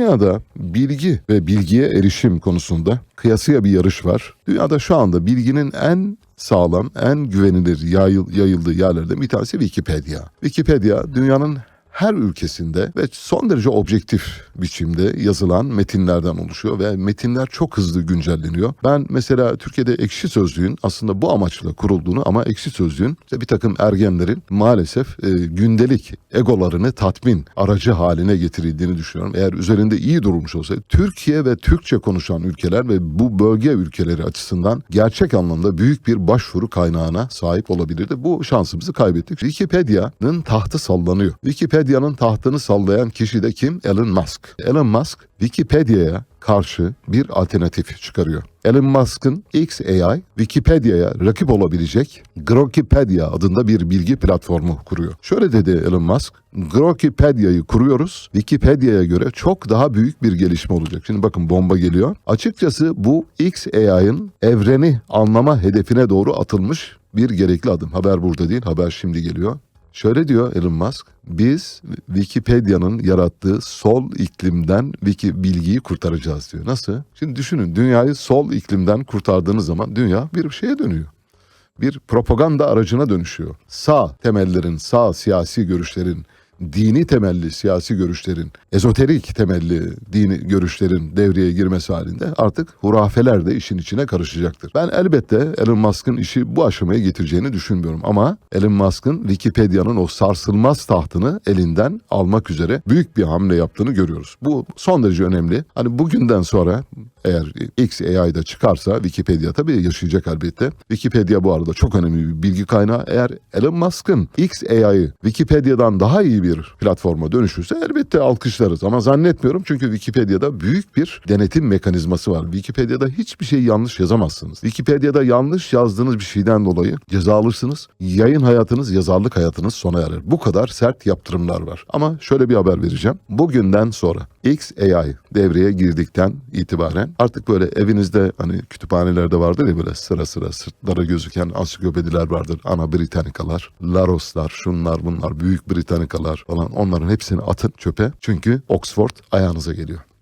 Dünyada bilgi ve bilgiye erişim konusunda kıyasıya bir yarış var. Dünyada şu anda bilginin en sağlam, en güvenilir yayıl, yayıldığı yerlerden bir tanesi Wikipedia. Wikipedia dünyanın her ülkesinde ve son derece objektif biçimde yazılan metinlerden oluşuyor ve metinler çok hızlı güncelleniyor. Ben mesela Türkiye'de Ekşi Sözlüğün aslında bu amaçla kurulduğunu ama Ekşi Sözlüğün işte bir takım ergenlerin maalesef e, gündelik egolarını tatmin aracı haline getirildiğini düşünüyorum. Eğer üzerinde iyi durulmuş olsaydı Türkiye ve Türkçe konuşan ülkeler ve bu bölge ülkeleri açısından gerçek anlamda büyük bir başvuru kaynağına sahip olabilirdi. Bu şansımızı kaybettik. Wikipedia'nın tahtı sallanıyor. Wikipedia'nın tahtını sallayan kişi de kim? Elon Musk. Elon Musk Wikipedia'ya karşı bir alternatif çıkarıyor. Elon Musk'ın XAI Wikipedia'ya rakip olabilecek Grokipedia adında bir bilgi platformu kuruyor. Şöyle dedi Elon Musk, Grokipedia'yı kuruyoruz. Wikipedia'ya göre çok daha büyük bir gelişme olacak. Şimdi bakın bomba geliyor. Açıkçası bu XAI'ın evreni anlama hedefine doğru atılmış bir gerekli adım. Haber burada değil, haber şimdi geliyor. Şöyle diyor Elon Musk, biz Wikipedia'nın yarattığı sol iklimden wiki bilgiyi kurtaracağız diyor. Nasıl? Şimdi düşünün dünyayı sol iklimden kurtardığınız zaman dünya bir şeye dönüyor. Bir propaganda aracına dönüşüyor. Sağ temellerin, sağ siyasi görüşlerin, dini temelli siyasi görüşlerin, ezoterik temelli dini görüşlerin devreye girmesi halinde artık hurafeler de işin içine karışacaktır. Ben elbette Elon Musk'ın işi bu aşamaya getireceğini düşünmüyorum ama Elon Musk'ın Wikipedia'nın o sarsılmaz tahtını elinden almak üzere büyük bir hamle yaptığını görüyoruz. Bu son derece önemli. Hani bugünden sonra eğer XAI'da çıkarsa Wikipedia tabii yaşayacak elbette. Wikipedia bu arada çok önemli bir bilgi kaynağı. Eğer Elon Musk'ın XAI'ı Wikipedia'dan daha iyi bir platforma dönüşürse elbette alkışlarız. Ama zannetmiyorum çünkü Wikipedia'da büyük bir denetim mekanizması var. Wikipedia'da hiçbir şey yanlış yazamazsınız. Wikipedia'da yanlış yazdığınız bir şeyden dolayı ceza alırsınız. Yayın hayatınız, yazarlık hayatınız sona erer. Bu kadar sert yaptırımlar var. Ama şöyle bir haber vereceğim. Bugünden sonra XAI devreye girdikten itibaren artık böyle evinizde hani kütüphanelerde vardır ya böyle sıra sıra sırtlara gözüken ansiklopediler vardır. Ana Britannicalar, Laroslar, şunlar bunlar, Büyük Britannicalar falan onların hepsini atın çöpe. Çünkü Oxford ayağınıza geliyor.